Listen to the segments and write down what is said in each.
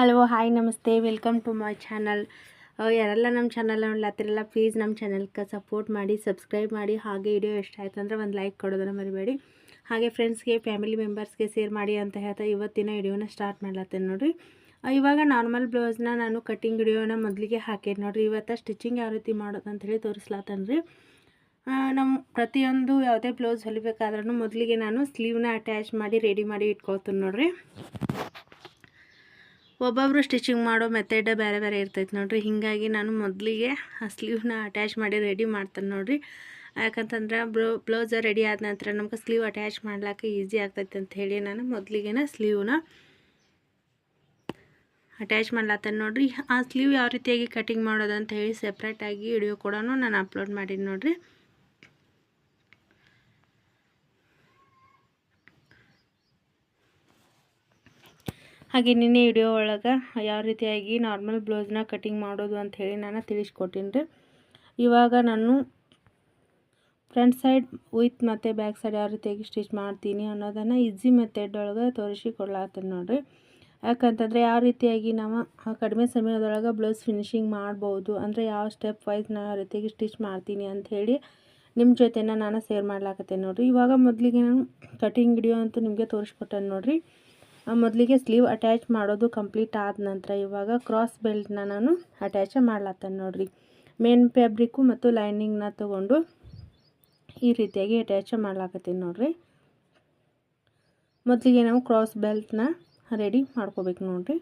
Hello, hi, ನಮಸ್ತೆ, welcome to my channel. ಯಾರೆಲ್ಲ ನಮ್ಮ ಚಾನಲ್ ನೋಡ್ಲತ್ತಿರಲ್ಲ ಪ್ಲೀಸ್ ನಮ್ಮ ಚಾನಲ್ಗೆ ಸಪೋರ್ಟ್ ಮಾಡಿ, ಸಬ್ಸ್ಕ್ರೈಬ್ ಮಾಡಿ, ಹಾಗೆ ವಿಡಿಯೋ ಆಯ್ತು ಅಂದರೆ ಒಂದು ಲೈಕ್ ಕೊಡೋದನ್ನು ಮರಿಬೇಡಿ. ಹಾಗೆ ಫ್ರೆಂಡ್ಸ್ಗೆ, ಫ್ಯಾಮಿಲಿ ಮೆಂಬರ್ಸ್ಗೆ ಶೇರ್ ಮಾಡಿ ಅಂತ ಹೇಳ್ತಾ ಇವತ್ತಿನ ವಿಡಿಯೋನ ಸ್ಟಾರ್ಟ್ ಮಾಡ್ಲತ್ತೇನೆ ನೋಡಿರಿ. ಇವಾಗ ನಾರ್ಮಲ್ ಬ್ಲೌಸ್ನ ನಾನು ಕಟ್ಟಿಂಗ್ ವಿಡಿಯೋನ ಮೊದಲಿಗೆ ಹಾಕೇನಿ ನೋಡಿರಿ. ಇವತ್ತು ಸ್ಟಿಚಿಂಗ್ ಯಾವ ರೀತಿ ಮಾಡೋದು ಅಂತ ಹೇಳಿ ರೀ. ನಮ್ಮ ಪ್ರತಿಯೊಂದು ಯಾವುದೇ ಬ್ಲೌಸ್ ಹೊಲಿಬೇಕಾದ್ರೂ ಮೊದಲಿಗೆ ನಾನು ಸ್ಲೀವ್ನ ಅಟ್ಯಾಚ್ ಮಾಡಿ ರೆಡಿ ಮಾಡಿ ಇಟ್ಕೊಳ್ತೀನಿ ನೋಡಿರಿ. ಒಬ್ಬೊಬ್ಬರು ಸ್ಟಿಚಿಂಗ್ ಮಾಡೋ ಮೆಥಡ್ ಬೇರೆ ಬೇರೆ ಇರ್ತೈತೆ ನೋಡಿರಿ. ಹೀಗಾಗಿ ನಾನು ಮೊದಲಿಗೆ ಆ ಸ್ಲೀವ್ನ ಅಟ್ಯಾಚ್ ಮಾಡಿ ರೆಡಿ ಮಾಡ್ತೇನೆ ನೋಡಿರಿ. ಯಾಕಂತಂದ್ರೆ ಬ್ಲೌ ಬ್ಲೌಸ ರೆಡಿ ಆದ ನಂತರ ನಮ್ಗೆ ಸ್ಲೀವ್ ಅಟ್ಯಾಚ್ ಮಾಡ್ಲಿಕ್ಕೆ ಈಸಿ ಆಗ್ತೈತೆ ಅಂತ ಹೇಳಿ ನಾನು ಮೊದಲಿಗೆನ ಸ್ಲೀವ್ನ ಅಟ್ಯಾಚ್ ಮಾಡ್ಲತ್ತೇನೆ ನೋಡಿರಿ. ಆ ಸ್ಲೀವ್ ಯಾವ ರೀತಿಯಾಗಿ ಕಟಿಂಗ್ ಮಾಡೋದಂತ ಹೇಳಿ ಸೆಪ್ರೇಟಾಗಿ ವಿಡಿಯೋ ಕೂಡ ನಾನು ಅಪ್ಲೋಡ್ ಮಾಡೀನಿ ನೋಡ್ರಿ. ಹಾಗೆ ನಿನ್ನೆ ವಿಡಿಯೋ ಒಳಗೆ ಯಾವ ರೀತಿಯಾಗಿ ನಾರ್ಮಲ್ ಬ್ಲೌಸ್ನ ಕಟಿಂಗ್ ಮಾಡೋದು ಅಂತ ಹೇಳಿ ನಾನು ತಿಳಿಸ್ಕೊಟ್ಟಿನಿ ರೀ ಇವಾಗ ನಾನು ಫ್ರಂಟ್ ಸೈಡ್ ವಿತ್ ಮತ್ತು ಬ್ಯಾಕ್ ಸೈಡ್ ಯಾವ ರೀತಿಯಾಗಿ ಸ್ಟಿಚ್ ಮಾಡ್ತೀನಿ ಅನ್ನೋದನ್ನು ಈಸಿ ಮೆಥಡ್ ಒಳಗೆ ತೋರಿಸಿ ಕೊಡ್ಲಾತೀನಿ ನೋಡಿರಿ. ಯಾಕಂತಂದರೆ ಯಾವ ರೀತಿಯಾಗಿ ನಾವು ಕಡಿಮೆ ಸಮಯದೊಳಗೆ ಬ್ಲೌಸ್ ಫಿನಿಶಿಂಗ್ ಮಾಡ್ಬೋದು ಅಂದರೆ ಯಾವ ಸ್ಟೆಪ್ ವೈಸ್ ನಾನು ಯಾವ ರೀತಿಯಾಗಿ ಸ್ಟಿಚ್ ಮಾಡ್ತೀನಿ ಅಂತ ಹೇಳಿ ನಿಮ್ಮ ಜೊತೆನ ನಾನು ಸೇರ್ ಮಾಡ್ಲಾಕತ್ತೇನೆ ನೋಡಿರಿ. ಇವಾಗ ಮೊದಲಿಗೆ ನಾನು ಕಟಿಂಗ್ ವಿಡಿಯೋ ಅಂತೂ ನಿಮಗೆ ತೋರಿಸ್ಕೊಟ್ಟೆ ನೋಡಿರಿ. ಮೊದಲಿಗೆ ಸ್ಲೀವ್ ಅಟ್ಯಾಚ್ ಮಾಡೋದು ಕಂಪ್ಲೀಟ್ ಆದ ನಂತರ ಇವಾಗ ಕ್ರಾಸ್ ಬೆಲ್ಟ್ನ ನಾನು ಅಟ್ಯಾಚ್ ಮಾಡ್ಲತ್ತೇನೆ ನೋಡಿರಿ. ಮೇನ್ ಫ್ಯಾಬ್ರಿಕ್ಕು ಮತ್ತು ಲೈನಿಂಗ್ನ ತಗೊಂಡು ಈ ರೀತಿಯಾಗಿ ಅಟ್ಯಾಚ್ ಮಾಡ್ಲಾಕತ್ತೀನಿ ನೋಡಿರಿ. ಮೊದಲಿಗೆ ನಾವು ಕ್ರಾಸ್ ಬೆಲ್ಟ್ನ ರೆಡಿ ಮಾಡ್ಕೋಬೇಕು ನೋಡಿರಿ.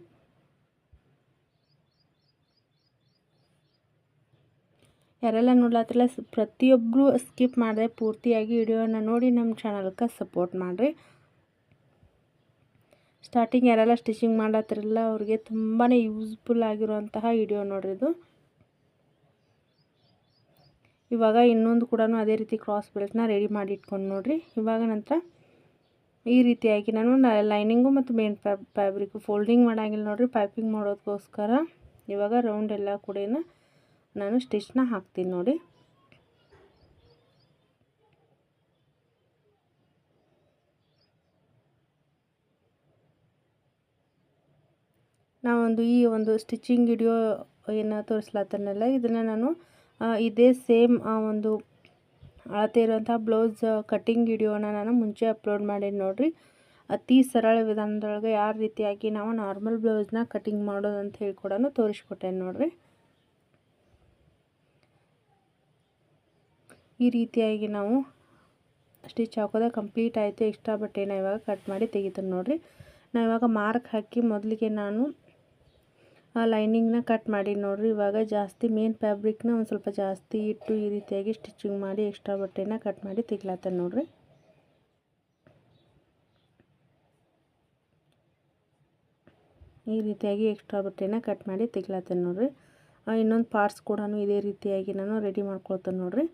ಯಾರೆಲ್ಲ ನೋಡ್ಲತ್ತಿಲ್ಲ ಪ್ರತಿಯೊಬ್ಬರು ಸ್ಕಿಪ್ ಮಾಡಿದೆ ಪೂರ್ತಿಯಾಗಿ ವಿಡಿಯೋನ ನೋಡಿ ನಮ್ಮ ಚಾನಲ್ಗೆ ಸಪೋರ್ಟ್ ಮಾಡಿರಿ. ಸ್ಟಾರ್ಟಿಂಗ್ ಯಾರೆಲ್ಲ ಸ್ಟಿಚಿಂಗ್ ಮಾಡತ್ತಿರಲ್ಲ ಅವ್ರಿಗೆ ತುಂಬಾ ಯೂಸ್ಫುಲ್ ಆಗಿರುವಂತಹ ವಿಡಿಯೋ ನೋಡ್ರಿ ಇದು. ಇವಾಗ ಇನ್ನೊಂದು ಕೂಡ ಅದೇ ರೀತಿ ಕ್ರಾಸ್ ಬೆಲ್ಟ್ನ ರೆಡಿ ಮಾಡಿ ಇಟ್ಕೊಂಡು ನೋಡಿರಿ. ಇವಾಗ ನಂತರ ಈ ರೀತಿಯಾಗಿ ನಾನು ಲೈನಿಂಗು ಮತ್ತು ಮೇನ್ ಫ್ಯಾಬ್ರಿಕ್ ಫೋಲ್ಡಿಂಗ್ ಮಾಡಂಗಿಲ್ಲ ನೋಡಿರಿ ಪೈಪಿಂಗ್ ಮಾಡೋದಕ್ಕೋಸ್ಕರ ಇವಾಗ ರೌಂಡ್ ಎಲ್ಲ ಕೂಡ ನಾನು ಸ್ಟಿಚ್ನ ಹಾಕ್ತೀನಿ ನೋಡಿ. ನಾವೊಂದು ಈ ಒಂದು ಸ್ಟಿಚಿಂಗ್ ವಿಡಿಯೋ ಏನು ತೋರಿಸ್ಲತ್ತನಲ್ಲ ಇದನ್ನು ನಾನು ಇದೇ ಸೇಮ್ ಆ, ಒಂದು ಅಳತೆ ಇರುವಂಥ ಬ್ಲೌಸ್ ಕಟ್ಟಿಂಗ್ ವಿಡಿಯೋನ ನಾನು ಮುಂಚೆ ಅಪ್ಲೋಡ್ ಮಾಡೀನಿ ನೋಡಿರಿ. ಅತಿ ಸರಳ ವಿಧಾನದೊಳಗೆ ಯಾವ ರೀತಿಯಾಗಿ ನಾವು ನಾರ್ಮಲ್ ಬ್ಲೌಸ್ನ ಕಟ್ಟಿಂಗ್ ಮಾಡೋದು ಅಂತ ಹೇಳಿ ಕೂಡ ತೋರಿಸ್ಕೊಟ್ಟೇನೆ ನೋಡಿರಿ. ಈ ರೀತಿಯಾಗಿ ನಾವು ಸ್ಟಿಚ್ ಹಾಕೋದ ಕಂಪ್ಲೀಟ್ ಆಯಿತು. ಎಕ್ಸ್ಟ್ರಾ ಬಟ್ಟೆನ ಇವಾಗ ಕಟ್ ಮಾಡಿ ತೆಗಿತೀನಿ ನೋಡಿರಿ. ನಾವು ಇವಾಗ ಮಾರ್ಕ್ ಹಾಕಿ ಮೊದಲಿಗೆ ನಾನು ಲೈನಿಂಗ್ನ ಕಟ್ ಮಾಡಿ ನೋಡಿರಿ. ಇವಾಗ ಜಾಸ್ತಿ ಮೇನ್ ಫ್ಯಾಬ್ರಿಕ್ನ ಒಂದು ಸ್ವಲ್ಪ ಜಾಸ್ತಿ ಇಟ್ಟು ಈ ರೀತಿಯಾಗಿ ಸ್ಟಿಚಿಂಗ್ ಮಾಡಿ ಎಕ್ಸ್ಟ್ರಾ ಬಟ್ಟೆನ ಕಟ್ ಮಾಡಿ ತೆಗ್ಲಾತೇನೆ ನೋಡಿರಿ. ಈ ರೀತಿಯಾಗಿ ಎಕ್ಸ್ಟ್ರಾ ಬಟ್ಟೆನ ಕಟ್ ಮಾಡಿ ತೆಗ್ಲಾತೇನೆ ನೋಡಿರಿ. ಇನ್ನೊಂದು ಪಾರ್ಟ್ಸ್ ಕೂಡ ಇದೇ ರೀತಿಯಾಗಿ ನಾನು ರೆಡಿ ಮಾಡ್ಕೊಳ್ತೇನೆ ನೋಡಿರಿ.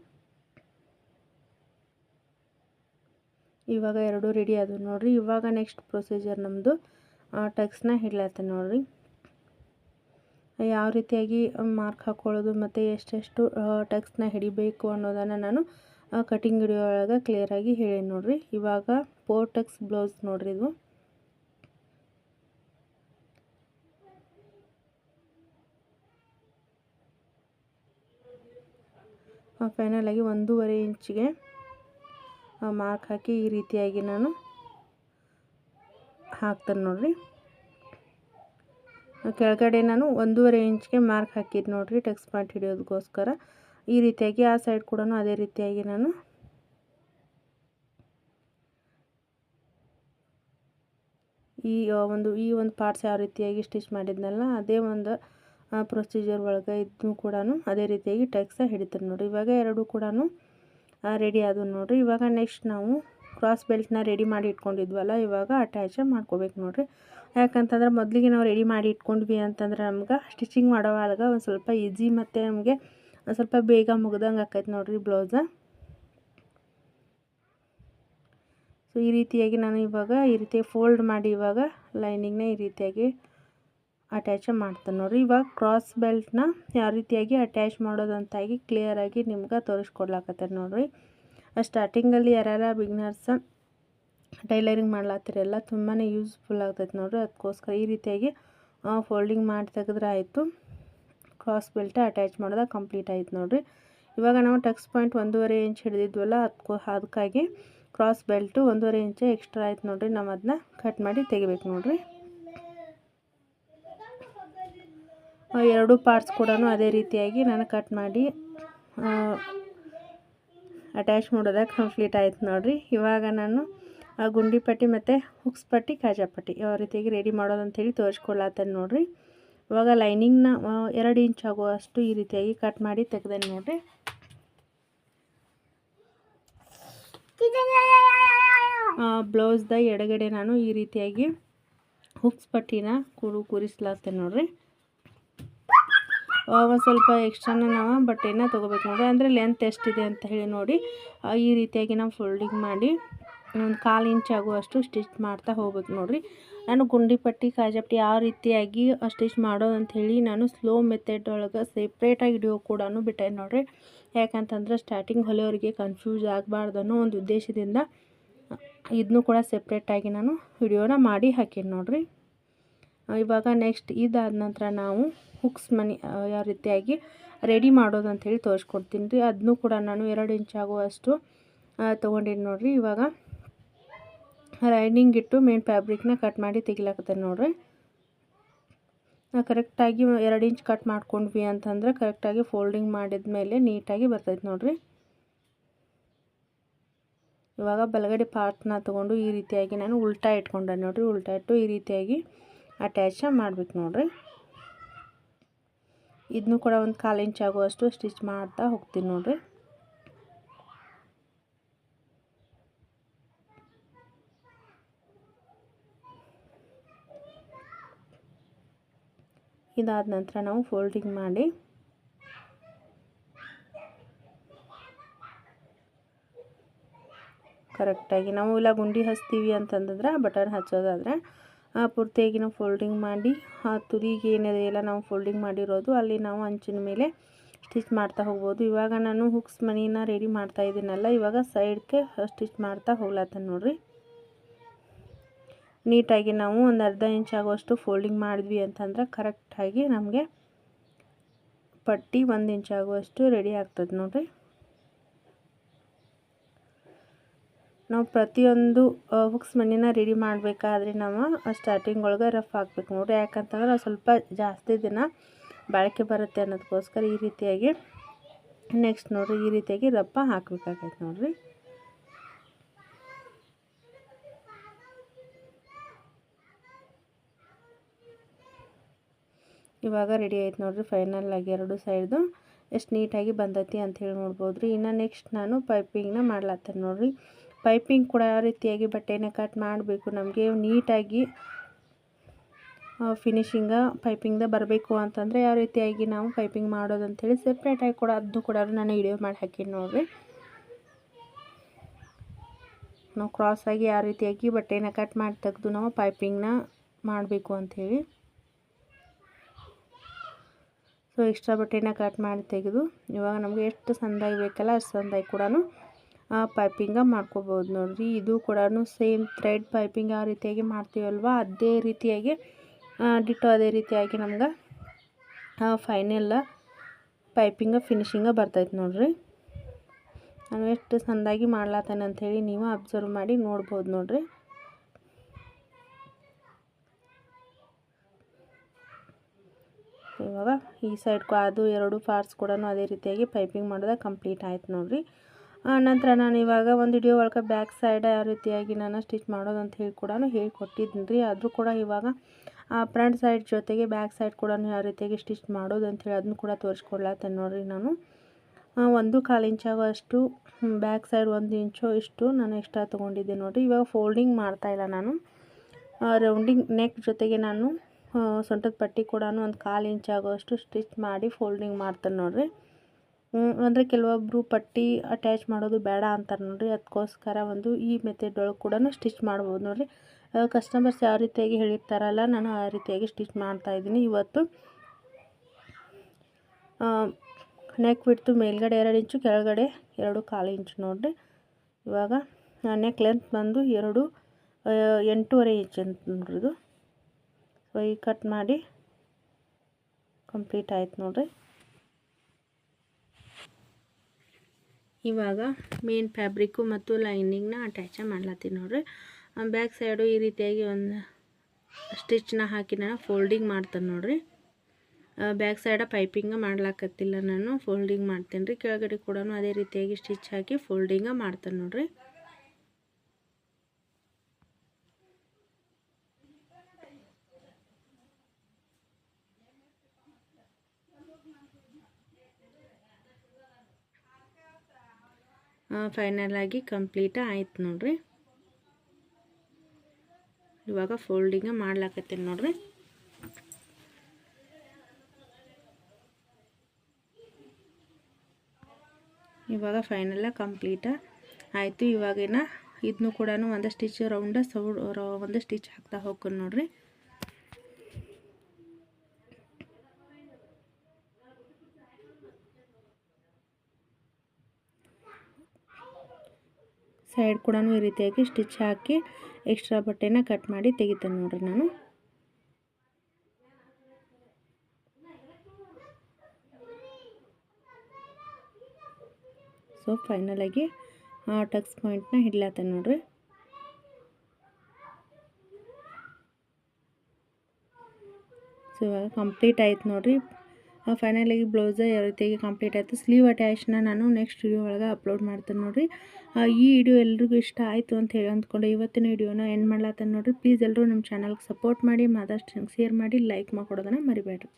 ಇವಾಗ ಎರಡು ರೆಡಿ ಆದವು ನೋಡಿರಿ. ಇವಾಗ ನೆಕ್ಸ್ಟ್ ಪ್ರೊಸೀಜರ್ ನಮ್ಮದು ಟಕ್ಸ್ನ ಹಿಡ್ಲಾತ ನೋಡಿರಿ. ಯಾವ ರೀತಿಯಾಗಿ ಮಾರ್ಕ್ ಹಾಕ್ಕೊಳ್ಳೋದು ಮತ್ತು ಎಷ್ಟೆಷ್ಟು ಟಕ್ಸ್ನ ಹಿಡಿಬೇಕು ಅನ್ನೋದನ್ನು ನಾನು ಕಟಿಂಗ್ ವಿಡಿಯೋ ಒಳಗೆ ಕ್ಲಿಯರಾಗಿ ಹೇಳಿ ನೋಡಿರಿ. ಇವಾಗ ಫೋರ್ ಟೆಕ್ಸ್ ಬ್ಲೌಸ್ ನೋಡ್ರಿ ಇದು. ಫೈನಲಾಗಿ ಒಂದೂವರೆ ಇಂಚಿಗೆ ಮಾರ್ಕ್ ಹಾಕಿ ಈ ರೀತಿಯಾಗಿ ನಾನು ಹಾಕ್ತೇನೆ ನೋಡಿರಿ. ಕೆಳಗಡೆ ನಾನು ಒಂದೂವರೆ ಇಂಚ್ಗೆ ಮಾರ್ಕ್ ಹಾಕಿದ್ದು ನೋಡಿರಿ ಟೆಕ್ಸ್ ಪಾಯಿಂಟ್ ಹಿಡಿಯೋದಕ್ಕೋಸ್ಕರ ಈ ರೀತಿಯಾಗಿ ಆ ಸೈಡ್ ಕೂಡ ಅದೇ ರೀತಿಯಾಗಿ ನಾನು ಈ ಒಂದು ಈ ಒಂದು ಪಾರ್ಟ್ಸ್ ಯಾವ ರೀತಿಯಾಗಿ ಸ್ಟಿಚ್ ಮಾಡಿದ್ನಲ್ಲ, ಅದೇ ಒಂದು ಪ್ರೊಸೀಜರ್ ಒಳಗೆ ಇದನ್ನು ಕೂಡ ಅದೇ ರೀತಿಯಾಗಿ ಟೆಕ್ಸ ಹಿಡಿತಾರೆ ನೋಡಿರಿ. ಇವಾಗ ಎರಡು ಕೂಡ ರೆಡಿ ಆದವು ನೋಡಿರಿ. ಇವಾಗ ನೆಕ್ಸ್ಟ್ ನಾವು ಕ್ರಾಸ್ ಬೆಲ್ಟ್ನ ರೆಡಿ ಮಾಡಿ ಇಟ್ಕೊಂಡಿದ್ವಲ್ಲ, ಇವಾಗ ಅಟ್ಯಾಚ್ ಮಾಡ್ಕೋಬೇಕು ನೋಡಿರಿ. ಯಾಕಂತಂದ್ರೆ ಮೊದಲಿಗೆ ನಾವು ರೆಡಿ ಮಾಡಿ ಇಟ್ಕೊಂಡ್ವಿ ಅಂತಂದ್ರೆ ನಮ್ಗೆ ಸ್ಟಿಚಿಂಗ್ ಮಾಡೋವಾಗ ಒಂದು ಸ್ವಲ್ಪ ಈಸಿ ಮತ್ತು ನಮಗೆ ಒಂದು ಸ್ವಲ್ಪ ಬೇಗ ಮುಗ್ದಂಗೆ ಆಕೈತೆ ನೋಡಿರಿ ಬ್ಲೌಸ ಸೊ ಈ ರೀತಿಯಾಗಿ ನಾನು ಇವಾಗ ಈ ರೀತಿ ಫೋಲ್ಡ್ ಮಾಡಿ ಇವಾಗ ಲೈನಿಂಗ್ನ ಈ ರೀತಿಯಾಗಿ ಅಟ್ಯಾಚ್ ಮಾಡ್ತೇನೆ ನೋಡಿರಿ. ಇವಾಗ ಕ್ರಾಸ್ ಬೆಲ್ಟ್ನ ಯಾವ ರೀತಿಯಾಗಿ ಅಟ್ಯಾಚ್ ಮಾಡೋದಂತಾಗಿ ಕ್ಲಿಯರಾಗಿ ನಿಮ್ಗೆ ತೋರಿಸ್ಕೊಡ್ಲಾಕತ್ತಾರೆ ನೋಡಿರಿ. ಸ್ಟಾರ್ಟಿಂಗಲ್ಲಿ ಯಾರ್ಯಾರ ಬಿಗ್ನರ್ಸ ಟೈಲರಿಂಗ್ ಮಾಡ್ಲತ್ತಿರಲ್ಲ ತುಂಬಾ ಯೂಸ್ಫುಲ್ ಆಗ್ತೈತೆ ನೋಡಿರಿ. ಅದಕ್ಕೋಸ್ಕರ ಈ ರೀತಿಯಾಗಿ ಫೋಲ್ಡಿಂಗ್ ಮಾಡಿ ತೆಗೆದ್ರೆ ಆಯಿತು. ಕ್ರಾಸ್ ಬೆಲ್ಟ್ ಅಟ್ಯಾಚ್ ಮಾಡಿದಾಗ ಕಂಪ್ಲೀಟ್ ಆಯ್ತು ನೋಡಿರಿ. ಇವಾಗ ನಾವು ಟಕ್ಸ್ ಪಾಯಿಂಟ್ ಒಂದೂವರೆ ಇಂಚ್ ಹಿಡಿದಿದ್ವಲ್ಲ ಅದಕ್ಕೂ ಅದಕ್ಕಾಗಿ ಕ್ರಾಸ್ ಬೆಲ್ಟು ಒಂದೂವರೆ ಇಂಚು ಎಕ್ಸ್ಟ್ರಾ ಆಯ್ತು ನೋಡಿರಿ. ನಾವು ಅದನ್ನ ಕಟ್ ಮಾಡಿ ತೆಗಿಬೇಕು ನೋಡಿರಿ. ಎರಡು ಪಾರ್ಟ್ಸ್ ಕೂಡ ಅದೇ ರೀತಿಯಾಗಿ ನಾನು ಕಟ್ ಮಾಡಿ ಅಟ್ಯಾಚ್ ಮಾಡೋದಾಗ ಕಂಪ್ಲೀಟ್ ಆಯ್ತು ನೋಡಿರಿ. ಇವಾಗ ನಾನು ಗುಂಡಿ ಪಟ್ಟಿ ಮತ್ತು ಹುಕ್ಸ್ ಪಟ್ಟಿ, ಕಾಜಾ ಪಟ್ಟಿ ಯಾವ ರೀತಿಯಾಗಿ ರೆಡಿ ಮಾಡೋದಂಥೇಳಿ ತೋರಿಸ್ಕೊಳತ್ತೇನೆ ನೋಡಿರಿ. ಇವಾಗ ಲೈನಿಂಗ್ನ ಎರಡು ಇಂಚ್ ಆಗುವಷ್ಟು ಈ ರೀತಿಯಾಗಿ ಕಟ್ ಮಾಡಿ ತೆಗ್ದೇನೆ ನೋಡಿರಿ. ಬ್ಲೌಸ್ದ ಎಡಗಡೆ ನಾನು ಈ ರೀತಿಯಾಗಿ ಹುಕ್ಸ್ ಪಟ್ಟಿನ ಕುರು ಕೂರಿಸ್ಲಾಗ್ತೇನೆ ನೋಡಿರಿ. ಒಂದು ಸ್ವಲ್ಪ ಎಕ್ಸ್ಟ್ರಾನ ನಾವು ಬಟ್ಟೆನ ತೊಗೋಬೇಕು ನೋಡಿ ಅಂದರೆ ಲೆಂತ್ ಎಷ್ಟಿದೆ ಅಂತ ಹೇಳಿ ನೋಡಿ. ಈ ರೀತಿಯಾಗಿ ನಾವು ಫೋಲ್ಡಿಂಗ್ ಮಾಡಿ ಒಂದು ಕಾಲು ಇಂಚ್ ಆಗುವಷ್ಟು ಸ್ಟಿಚ್ ಮಾಡ್ತಾ ಹೋಗ್ಬೇಕು ನೋಡಿರಿ. ನಾನು ಗುಂಡಿ ಪಟ್ಟಿ ಕಾಜಾಪಟ್ಟಿ ಯಾವ ರೀತಿಯಾಗಿ ಸ್ಟಿಚ್ ಮಾಡೋದು ಅಂಥೇಳಿ ನಾನು ಸ್ಲೋ ಮೆಥಡ್ ಒಳಗೆ ಸೆಪ್ರೇಟಾಗಿ ವಿಡಿಯೋ ಕೂಡ ಬಿಟ್ಟೆ ನೋಡಿರಿ. ಯಾಕಂತಂದ್ರೆ ಸ್ಟಾರ್ಟಿಂಗ್ ಹೊಲೆಯವರಿಗೆ ಕನ್ಫ್ಯೂಸ್ ಆಗಬಾರ್ದು ಅನ್ನೋ ಒಂದು ಉದ್ದೇಶದಿಂದ ಇದನ್ನು ಕೂಡ ಸೆಪ್ರೇಟಾಗಿ ನಾನು ವಿಡಿಯೋನ ಮಾಡಿ ಹಾಕಿನಿ ನೋಡಿರಿ. ಇವಾಗ ನೆಕ್ಸ್ಟ್ ಇದಾದ ನಂತರ ನಾವು ಹುಕ್ಸ್ ಮನಿ ಯಾವ ರೀತಿಯಾಗಿ ರೆಡಿ ಮಾಡೋದು ಅಂಥೇಳಿ ತೋರಿಸ್ಕೊಡ್ತೀನಿ ರೀ. ಅದನ್ನು ಕೂಡ ನಾನು ಎರಡು ಇಂಚ್ ಆಗುವಷ್ಟು ತೊಗೊಂಡಿನಿ ನೋಡಿರಿ. ಇವಾಗ ರೈನಿಂಗ್ ಇಟ್ಟು ಮೇನ್ ಫ್ಯಾಬ್ರಿಕ್ನ ಕಟ್ ಮಾಡಿ ತೆಗಿಲಾಕತ್ತೇನೆ ನೋಡಿರಿ. ಕರೆಕ್ಟಾಗಿ ಎರಡು ಇಂಚ್ ಕಟ್ ಮಾಡ್ಕೊಂಡ್ವಿ ಅಂತಂದರೆ ಕರೆಕ್ಟಾಗಿ ಫೋಲ್ಡಿಂಗ್ ಮಾಡಿದ ಮೇಲೆ ನೀಟಾಗಿ ಬರ್ತೈತೆ ನೋಡಿರಿ. ಇವಾಗ ಬಲಗಡೆ ಪಾರ್ಟ್ನ ತೊಗೊಂಡು ಈ ರೀತಿಯಾಗಿ ನಾನು ಉಲ್ಟಾ ಇಟ್ಕೊಂಡೆ ನೋಡಿರಿ. ಉಲ್ಟಾ ಇಟ್ಟು ಈ ರೀತಿಯಾಗಿ ಅಟ್ಯಾಚ ಮಾಡ್ಬೇಕು ನೋಡಿರಿ. ಇದನ್ನು ಕೂಡ ಒಂದು ಕಾಲು ಇಂಚ್ ಆಗುವಷ್ಟು ಸ್ಟಿಚ್ ಮಾಡ್ತಾ ಹೋಗ್ತೀನಿ ನೋಡಿರಿ. ಇದಾದ ನಂತರ ನಾವು ಫೋಲ್ಡಿಂಗ್ ಮಾಡಿ ಕರೆಕ್ಟಾಗಿ ನಾವು ಇಲ್ಲ ಗುಂಡಿ ಹಚ್ತೀವಿ ಅಂತಂದ್ರೆ ಬಟನ್ ಹಚ್ಚೋದಾದರೆ ಪೂರ್ತಿಯಾಗಿ ನಾವು ಫೋಲ್ಡಿಂಗ್ ಮಾಡಿ, ಆ ತುದಿಗೆ ಏನಿದೆ ಎಲ್ಲ ನಾವು ಫೋಲ್ಡಿಂಗ್ ಮಾಡಿರೋದು, ಅಲ್ಲಿ ನಾವು ಅಂಚಿನ ಮೇಲೆ ಸ್ಟಿಚ್ ಮಾಡ್ತಾ ಹೋಗ್ಬೋದು. ಇವಾಗ ನಾನು ಹುಕ್ಸ್ ಮನಿನ ರೆಡಿ ಮಾಡ್ತಾ ಇದ್ದೀನಲ್ಲ, ಇವಾಗ ಸೈಡ್ಗೆ ಸ್ಟಿಚ್ ಮಾಡ್ತಾ ಹೋಗ್ಲತ್ತ ನೋಡ್ರಿ. ನೀಟಾಗಿ ನಾವು ಒಂದು ಅರ್ಧ ಇಂಚ್ ಆಗುವಷ್ಟು ಫೋಲ್ಡಿಂಗ್ ಮಾಡಿದ್ವಿ ಅಂತಂದ್ರೆ ಕರೆಕ್ಟಾಗಿ ನಮಗೆ ಪಟ್ಟಿ ಒಂದು ಇಂಚ್ ಆಗುವಷ್ಟು ರೆಡಿ ಆಗ್ತದೆ ನೋಡಿರಿ. ನಾವು ಪ್ರತಿಯೊಂದು ಹುಕ್ಸ್ ಮಣ್ಣಿನ ರೆಡಿ ಮಾಡಬೇಕಾದ್ರೆ ನಾವು ಸ್ಟಾರ್ಟಿಂಗ್ ಒಳಗೆ ರಫ್ ಹಾಕ್ಬೇಕು ನೋಡಿರಿ. ಯಾಕಂತಂದ್ರೆ ಸ್ವಲ್ಪ ಜಾಸ್ತಿ ದಿನ ಬಾಳಿಕೆ ಬರುತ್ತೆ ಅನ್ನೋದಕ್ಕೋಸ್ಕರ ಈ ರೀತಿಯಾಗಿ ನೆಕ್ಸ್ಟ್ ನೋಡಿರಿ, ಈ ರೀತಿಯಾಗಿ ರಪ್ಪ ಹಾಕ್ಬೇಕಾಗೈತೆ ನೋಡಿರಿ. ಇವಾಗ ರೆಡಿ ಆಯ್ತು ನೋಡಿರಿ ಫೈನಲ್ ಆಗಿ ಎರಡು ಸೈಡ್ದು ಎಷ್ಟು ನೀಟಾಗಿ ಬಂದೈತಿ ಹೇಳಿ ನೋಡ್ಬೋದು ರೀ ಇನ್ನು ನೆಕ್ಸ್ಟ್ ನಾನು ಪೈಪಿಂಗ್ನ ಮಾಡ್ಲತ್ತೇನೆ ನೋಡಿರಿ. ಪೈಪಿಂಗ್ ಕೂಡ ಯಾವ ರೀತಿಯಾಗಿ ಬಟ್ಟೆನ ಕಟ್ ಮಾಡಬೇಕು. ನಮಗೆ ನೀಟಾಗಿ ಫಿನಿಶಿಂಗ ಪೈಪಿಂಗ್ದ ಬರಬೇಕು ಅಂತಂದರೆ ಯಾವ ರೀತಿಯಾಗಿ ನಾವು ಪೈಪಿಂಗ್ ಮಾಡೋದು ಅಂಥೇಳಿ ಸೆಪ್ರೇಟಾಗಿ ಕೂಡ ಅದನ್ನು ಕೂಡ ನಾನು ವಿಡಿಯೋ ಮಾಡಿ ಹಾಕೀನಿ ನೋಡಿರಿ. ನಾವು ಕ್ರಾಸಾಗಿ ಯಾವ ರೀತಿಯಾಗಿ ಬಟ್ಟೆನ ಕಟ್ ಮಾಡಿ ತೆಗೆದು ನಾವು ಪೈಪಿಂಗ್ನ ಮಾಡಬೇಕು ಅಂಥೇಳಿ ಸೊ ಎಕ್ಸ್ಟ್ರಾ ಬಟ್ಟೆನ ಕಟ್ ಮಾಡಿ ತೆಗೆದು ಇವಾಗ ನಮಗೆ ಎಷ್ಟು ಸಂದಾಗಿ ಬೇಕಲ್ಲ ಅಷ್ಟು ಸಂದಾಗಿ ಕೂಡ ಪೈಪಿಂಗ ಮಾಡ್ಕೋಬೋದು ನೋಡಿರಿ. ಇದು ಕೂಡ ಸೇಮ್ ಥ್ರೆಡ್ ಪೈಪಿಂಗ್ ಯಾವ ರೀತಿಯಾಗಿ ಮಾಡ್ತೀವಲ್ವ? ಅದೇ ರೀತಿಯಾಗಿ ಡಿಟೋ ಅದೇ ರೀತಿಯಾಗಿ ನಮ್ಗೆ ಫೈನಲ್ ಪೈಪಿಂಗ ಫಿನಿಶಿಂಗ ಬರ್ತೈತೆ ನೋಡ್ರಿ. ನಾನು ಎಷ್ಟು ಸಂದಾಗಿ ಮಾಡ್ಲಾತಾನೆ ಅಂಥೇಳಿ ನೀವು ಅಬ್ಸರ್ವ್ ಮಾಡಿ ನೋಡ್ಬೋದು ನೋಡ್ರಿ. ಇವಾಗ ಈ ಸೈಡ್ ಅದು ಎರಡು ಪಾರ್ಟ್ಸ್ ಕೂಡ ಅದೇ ರೀತಿಯಾಗಿ ಪೈಪಿಂಗ್ ಮಾಡೋದ ಕಂಪ್ಲೀಟ್ ಆಯ್ತು ನೋಡಿರಿ. ನಂತರ ನಾನು ಇವಾಗ ಒಂದು ವಿಡಿಯೋ ಒಳಗೆ ಬ್ಯಾಕ್ ಸೈಡ್ ಯಾವ ರೀತಿಯಾಗಿ ನಾನು ಸ್ಟಿಚ್ ಮಾಡೋದು ಅಂತ ಹೇಳಿ ಕೂಡ ಹೇಳ್ಕೊಟ್ಟಿದ್ದೀನಿ ರೀ. ಆದರೂ ಕೂಡ ಇವಾಗ ಫ್ರಂಟ್ ಸೈಡ್ ಜೊತೆಗೆ ಬ್ಯಾಕ್ ಸೈಡ್ ಕೂಡ ಯಾವ ರೀತಿಯಾಗಿ ಸ್ಟಿಚ್ ಮಾಡೋದು ಅಂಥೇಳಿ ಅದನ್ನು ಕೂಡ ತೋರಿಸ್ಕೊಡ್ಲಾತೇನೆ ನೋಡಿರಿ ನಾನು. ಒಂದು ಕಾಲು ಇಂಚಾಗುವಷ್ಟು ಬ್ಯಾಕ್ ಸೈಡ್ ಒಂದು ಇಂಚು ಇಷ್ಟು ನಾನು ಎಕ್ಸ್ಟ್ರಾ ತೊಗೊಂಡಿದ್ದೆ ನೋಡಿರಿ. ಇವಾಗ ಫೋಲ್ಡಿಂಗ್ ಮಾಡ್ತಾಯಿಲ್ಲ ನಾನು. ರೌಂಡಿಂಗ್ ನೆಕ್ ಜೊತೆಗೆ ನಾನು ಸೊಂಟದ ಪಟ್ಟಿ ಕೂಡ ಒಂದು ಕಾಲು ಇಂಚಾಗುವಷ್ಟು ಸ್ಟಿಚ್ ಮಾಡಿ ಫೋಲ್ಡಿಂಗ್ ಮಾಡ್ತೇನೆ ನೋಡಿರಿ. ಅಂದರೆ ಕೆಲವೊಬ್ಬರು ಪಟ್ಟಿ ಅಟ್ಯಾಚ್ ಮಾಡೋದು ಬೇಡ ಅಂತಾರೆ ನೋಡಿರಿ. ಅದಕ್ಕೋಸ್ಕರ ಒಂದು ಈ ಮೆಥಡ್ ಒಳಗೆ ಕೂಡ ಸ್ಟಿಚ್ ಮಾಡ್ಬೋದು ನೋಡಿರಿ. ಕಸ್ಟಮರ್ಸ್ ಯಾವ ರೀತಿಯಾಗಿ ಹೇಳಿರ್ತಾರಲ್ಲ, ನಾನು ಆ ರೀತಿಯಾಗಿ ಸ್ಟಿಚ್ ಮಾಡ್ತಾ ಇದ್ದೀನಿ. ಇವತ್ತು ನೆಕ್ ಬಿಡ್ತು ಮೇಲ್ಗಡೆ ಎರಡು ಇಂಚು ಕೆಳಗಡೆ ಎರಡು ಕಾಲು ಇಂಚು ನೋಡಿರಿ. ಇವಾಗ ನೆಕ್ ಲೆಂತ್ ಬಂದು ಎರಡು ಎಂಟೂವರೆ ಇಂಚು ಅಂತ ನೋಡ್ರಿ ಇದು. ಸೊ ಈ ಕಟ್ ಮಾಡಿ ಕಂಪ್ಲೀಟ್ ಆಯ್ತು ನೋಡ್ರಿ. ಇವಾಗ ಮೇನ್ ಫ್ಯಾಬ್ರಿಕ್ಕು ಮತ್ತು ಲೈನಿಂಗ್ನ ಅಟ್ಯಾಚ ಮಾಡ್ಲತ್ತೀನಿ ನೋಡ್ರಿ. ಬ್ಯಾಕ್ ಸೈಡು ಈ ರೀತಿಯಾಗಿ ಒಂದು ಸ್ಟಿಚ್ನ ಹಾಕಿ ನಾನು ಫೋಲ್ಡಿಂಗ್ ಮಾಡ್ತೇನೆ ನೋಡ್ರಿ. ಬ್ಯಾಕ್ ಸೈಡ ಪೈಪಿಂಗ ಮಾಡ್ಲಾಕತ್ತಿಲ್ಲ ನಾನು ಫೋಲ್ಡಿಂಗ್ ಮಾಡ್ತೇನೆ ರೀ ಕೆಳಗಡೆ ಕೂಡ ಅದೇ ರೀತಿಯಾಗಿ ಸ್ಟಿಚ್ ಹಾಕಿ ಫೋಲ್ಡಿಂಗ ಮಾಡ್ತೇನೆ ನೋಡ್ರಿ. ಫೈನಲ್ ಆಗಿ ಕಂಪ್ಲೀಟ್ ಆಯ್ತು ನೋಡ್ರಿ. ಇವಾಗ ಫೋಲ್ಡಿಂಗ್ ಮಾಡ್ಲಾಕತ್ತೀನಿ ನೋಡ್ರಿ. ಇವಾಗ ಫೈನಲ್ಲ ಕಂಪ್ಲೀಟ ಆಯಿತು. ಇವಾಗಿನ ಇದನ್ನು ಕೂಡ ಒಂದು ಸ್ಟಿಚ್ ರೌಂಡ ಸೌ ಒಂದು ಸ್ಟಿಚ್ ಹಾಕ್ತಾ ಹೋಗ್ಕೊಂಡು ನೋಡ್ರಿ. ಸೈಡ್ ಕೂಡ ಈ ರೀತಿಯಾಗಿ ಸ್ಟಿಚ್ ಹಾಕಿ ಎಕ್ಸ್ಟ್ರಾ ಬಟ್ಟೆನ ಕಟ್ ಮಾಡಿ ತೆಗಿತೇನೆ ನೋಡ್ರಿ ನಾನು. ಸೊ ಫೈನಲಾಗಿ ಟಕ್ಸ್ ಪಾಯಿಂಟ್ನ ಹಿಡ್ಲಾತೇನೆ ನೋಡ್ರಿ. ಸೊ ಇವಾಗ ಕಂಪ್ಲೀಟ್ ಆಯ್ತು ನೋಡ್ರಿ. ಫೈನಲಾಗಿ ಬ್ಲೌಸ ಯಾವ ರೀತಿಯಾಗಿ ಕಂಪ್ಲೀಟ್ ಆಯಿತು. ಸ್ಲೀವ್ ಅಟ್ಯಾಚ್ನ ನಾನು ನೆಕ್ಸ್ಟ್ ವಿಡಿಯೋ ಒಳಗೆ ಅಪ್ಲೋಡ್ ಮಾಡ್ತೇನೆ ನೋಡಿರಿ. ಈ ವಿಡಿಯೋ ಎಲ್ರಿಗೂ ಇಷ್ಟ ಆಯಿತು ಅಂತ ಹೇಳಿ ಅಂದ್ಕೊಂಡು. ಇವತ್ತಿನ ವಿಡಿಯೋನ ಎಂಡ್ ಮಾಡ್ಲತ್ತೇನೆ ನೋಡಿರಿ. ಪ್ಲೀಸ್ ಎಲ್ಲರೂ ನಮ್ಮ ಚಾನಲ್ಗೆ ಸಪೋರ್ಟ್ ಮಾಡಿ ಮಾದಷ್ಟು ಶೇರ್ ಮಾಡಿ ಲೈಕ್ ಮಾಡ್ಕೊಡೋದನ್ನು ಮರಿಬೇಡ್ರಿ.